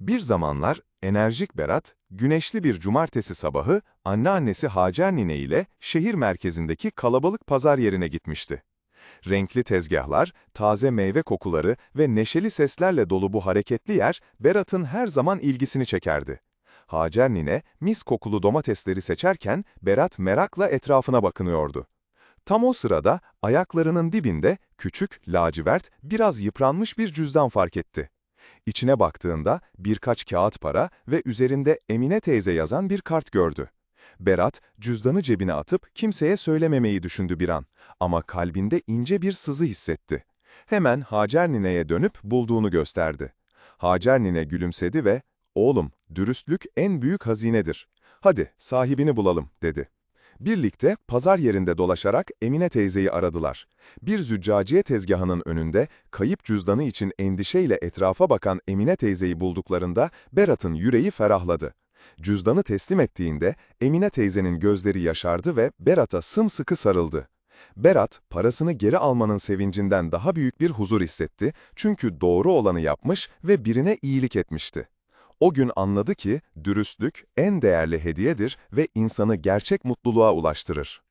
Bir zamanlar enerjik Berat, güneşli bir cumartesi sabahı anneannesi Hacer Nine ile şehir merkezindeki kalabalık pazar yerine gitmişti. Renkli tezgahlar, taze meyve kokuları ve neşeli seslerle dolu bu hareketli yer Berat'ın her zaman ilgisini çekerdi. Hacer Nine mis kokulu domatesleri seçerken Berat merakla etrafına bakınıyordu. Tam o sırada ayaklarının dibinde küçük, lacivert, biraz yıpranmış bir cüzdan fark etti. İçine baktığında birkaç kağıt para ve üzerinde Emine teyze yazan bir kart gördü. Berat, cüzdanı cebine atıp kimseye söylememeyi düşündü bir an ama kalbinde ince bir sızı hissetti. Hemen Hacer Nine'ye dönüp bulduğunu gösterdi. Hacer Nine gülümsedi ve, ''Oğlum, dürüstlük en büyük hazinedir. Hadi sahibini bulalım.'' dedi. Birlikte pazar yerinde dolaşarak Emine teyzeyi aradılar. Bir züccaciye tezgahının önünde kayıp cüzdanı için endişeyle etrafa bakan Emine teyzeyi bulduklarında Berat'ın yüreği ferahladı. Cüzdanı teslim ettiğinde Emine teyzenin gözleri yaşardı ve Berat'a sımsıkı sarıldı. Berat, parasını geri almanın sevincinden daha büyük bir huzur hissetti çünkü doğru olanı yapmış ve birine iyilik etmişti. O gün anladı ki dürüstlük en değerli hediyedir ve insanı gerçek mutluluğa ulaştırır.